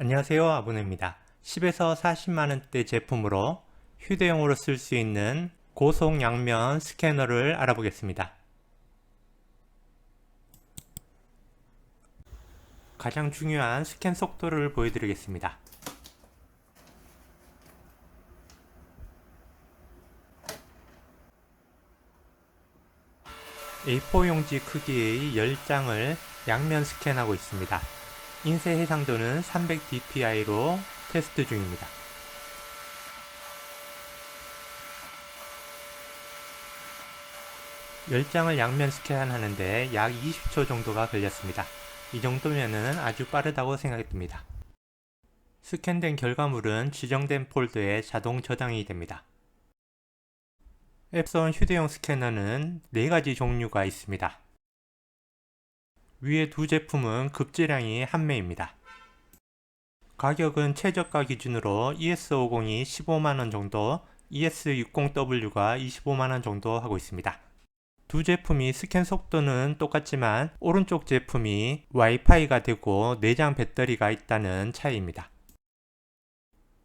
안녕하세요 아부네입니다. 10에서 40만원대 제품으로 휴대용으로 쓸 수 있는 고속 양면 스캐너를 알아보겠습니다. 가장 중요한 스캔 속도를 보여드리겠습니다. A4 용지 크기의 10장을 양면 스캔하고 있습니다. 인쇄 해상도는 300dpi로 테스트 중입니다. 열장을 양면 스캔하는데 약 20초 정도가 걸렸습니다. 이 정도면은 아주 빠르다고 생각이 듭니다. 스캔된 결과물은 지정된 폴더에 자동 저장이 됩니다. 앱선 휴대용 스캐너는 4가지 종류가 있습니다. 위에 두 제품은 급제량이 한매입니다. 가격은 최저가 기준으로 ES50이 15만원 정도, ES60W가 25만원 정도 하고 있습니다. 두 제품이 스캔 속도는 똑같지만 오른쪽 제품이 와이파이가 되고 내장 배터리가 있다는 차이입니다.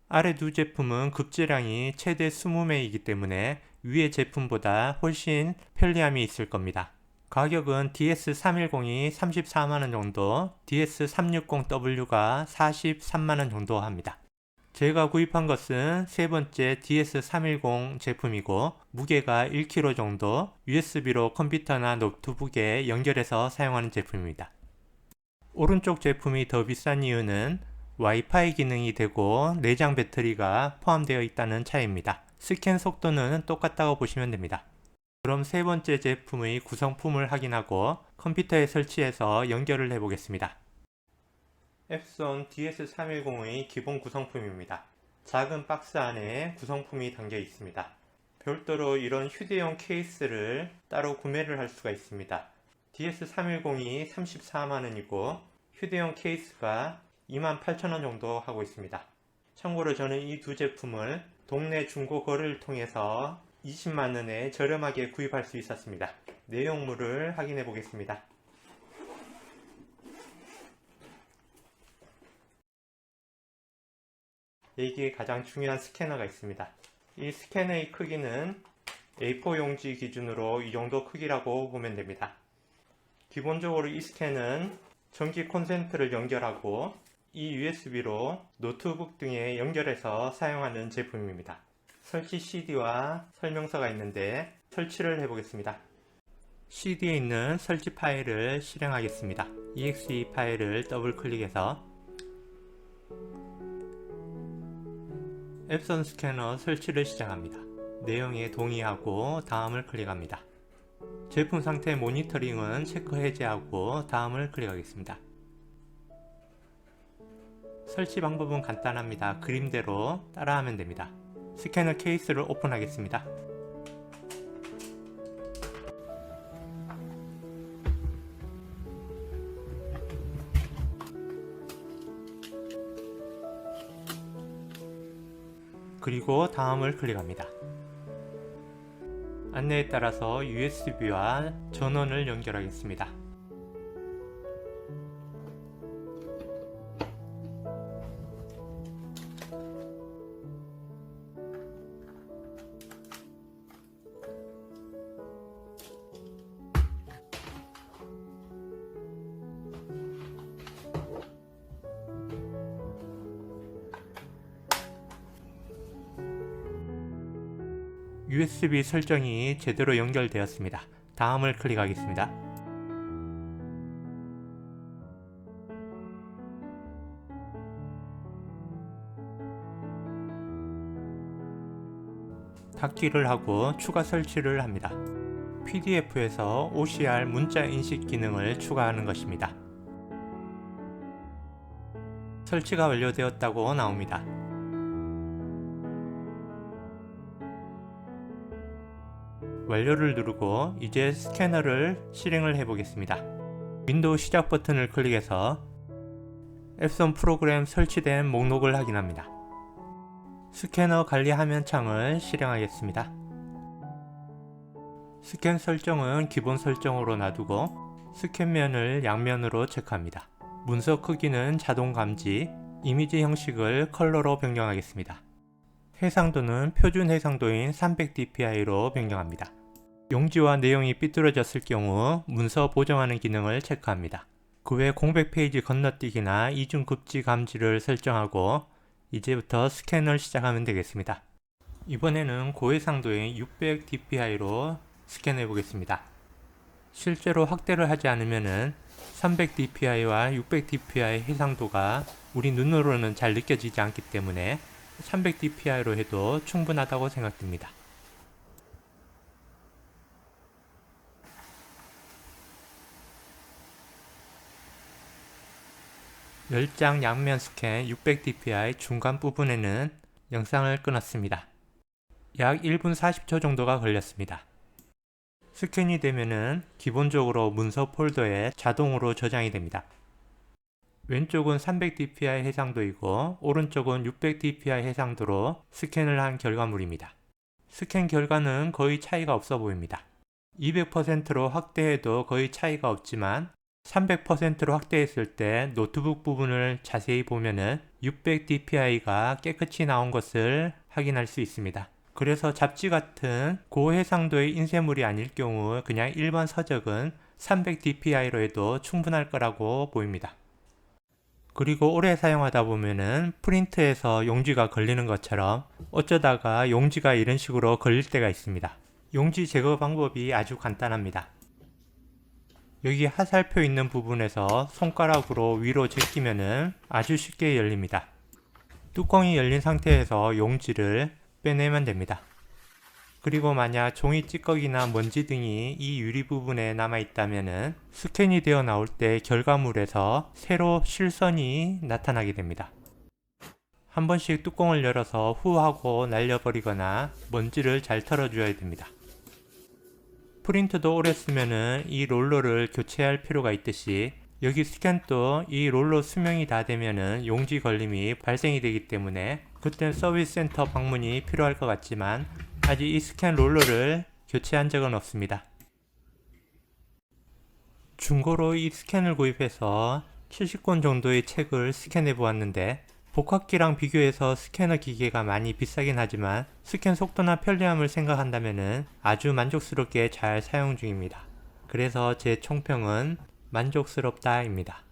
아래 두 제품은 급제량이 최대 20매이기 때문에 위의 제품보다 훨씬 편리함이 있을 겁니다. 가격은 DS310이 34만원 정도, DS360W가 43만원 정도 합니다. 제가 구입한 것은 세 번째 DS310 제품이고 무게가 1kg 정도 USB로 컴퓨터나 노트북에 연결해서 사용하는 제품입니다. 오른쪽 제품이 더 비싼 이유는 와이파이 기능이 되고 내장 배터리가 포함되어 있다는 차이입니다. 스캔 속도는 똑같다고 보시면 됩니다. 그럼 세 번째 제품의 구성품을 확인하고 컴퓨터에 설치해서 연결을 해 보겠습니다. 앱손 DS310의 기본 구성품입니다. 작은 박스 안에 구성품이 담겨 있습니다. 별도로 이런 휴대용 케이스를 따로 구매를 할 수가 있습니다. DS310이 34만원이고 휴대용 케이스가 28,000원 정도 하고 있습니다. 참고로 저는 이 두 제품을 동네 중고 거래를 통해서 20만원에 저렴하게 구입할 수 있었습니다. 내용물을 확인해 보겠습니다. 여기에 가장 중요한 스캐너가 있습니다. 이 스캐너의 크기는 A4 용지 기준으로 이 정도 크기라고 보면 됩니다. 기본적으로 이 스캔은 전기 콘센트를 연결하고 이 USB로 노트북 등에 연결해서 사용하는 제품입니다. 설치 CD와 설명서가 있는데 설치를 해보겠습니다. CD에 있는 설치 파일을 실행하겠습니다. exe 파일을 더블 클릭해서 앱선 스캐너 설치를 시작합니다. 내용에 동의하고 다음을 클릭합니다. 제품 상태 모니터링은 체크 해제하고 다음을 클릭하겠습니다. 설치 방법은 간단합니다. 그림대로 따라하면 됩니다. 스캐너 케이스를 오픈하겠습니다. 그리고 다음을 클릭합니다. 안내에 따라서 USB와 전원을 연결하겠습니다. USB 설정이 제대로 연결되었습니다. 다음을 클릭하겠습니다. 닫기를 하고 추가 설치를 합니다. PDF에서 OCR 문자 인식 기능을 추가하는 것입니다. 설치가 완료되었다고 나옵니다. 완료를 누르고 이제 스캐너를 실행을 해 보겠습니다. 윈도우 시작 버튼을 클릭해서 앱선 프로그램 설치된 목록을 확인합니다. 스캐너 관리 화면 창을 실행하겠습니다. 스캔 설정은 기본 설정으로 놔두고 스캔면을 양면으로 체크합니다. 문서 크기는 자동 감지, 이미지 형식을 컬러로 변경하겠습니다. 해상도는 표준 해상도인 300dpi로 변경합니다. 용지와 내용이 삐뚤어졌을 경우 문서 보정하는 기능을 체크합니다. 그 외 공백 페이지 건너뛰기나 이중 급지 감지를 설정하고 이제부터 스캔을 시작하면 되겠습니다. 이번에는 고해상도인 600dpi로 스캔해 보겠습니다. 실제로 확대를 하지 않으면은 300dpi와 600dpi 해상도가 우리 눈으로는 잘 느껴지지 않기 때문에 300dpi로 해도 충분하다고 생각됩니다. 열장 양면 스캔 600dpi 중간 부분에는 영상을 끊었습니다. 약 1분 40초 정도가 걸렸습니다. 스캔이 되면은 기본적으로 문서 폴더에 자동으로 저장이 됩니다. 왼쪽은 300dpi 해상도이고 오른쪽은 600dpi 해상도로 스캔을 한 결과물입니다. 스캔 결과는 거의 차이가 없어 보입니다. 200%로 확대해도 거의 차이가 없지만 300%로 확대했을 때 노트북 부분을 자세히 보면은 600dpi가 깨끗이 나온 것을 확인할 수 있습니다. 그래서 잡지 같은 고해상도의 인쇄물이 아닐 경우 그냥 일반 서적은 300dpi로 해도 충분할 거라고 보입니다. 그리고 오래 사용하다 보면은 프린트에서 용지가 걸리는 것처럼 어쩌다가 용지가 이런 식으로 걸릴 때가 있습니다. 용지 제거 방법이 아주 간단합니다. 여기 화살표 있는 부분에서 손가락으로 위로 제끼면은 아주 쉽게 열립니다. 뚜껑이 열린 상태에서 용지를 빼내면 됩니다. 그리고 만약 종이 찌꺼기나 먼지 등이 이 유리 부분에 남아 있다면은 스캔이 되어 나올 때 결과물에서 새로 실선이 나타나게 됩니다. 한 번씩 뚜껑을 열어서 후 하고 날려버리거나 먼지를 잘 털어줘야 됩니다. 프린트도 오래 쓰면은 이 롤러를 교체할 필요가 있듯이 여기 스캔도 이 롤러 수명이 다 되면은 용지 걸림이 발생이 되기 때문에 그땐 서비스 센터 방문이 필요할 것 같지만 아직 이 스캔 롤러를 교체한 적은 없습니다. 중고로 이 스캔을 구입해서 70권 정도의 책을 스캔해 보았는데 복합기랑 비교해서 스캐너 기계가 많이 비싸긴 하지만 스캔 속도나 편리함을 생각한다면 아주 만족스럽게 잘 사용 중입니다. 그래서 제 총평은 만족스럽다입니다.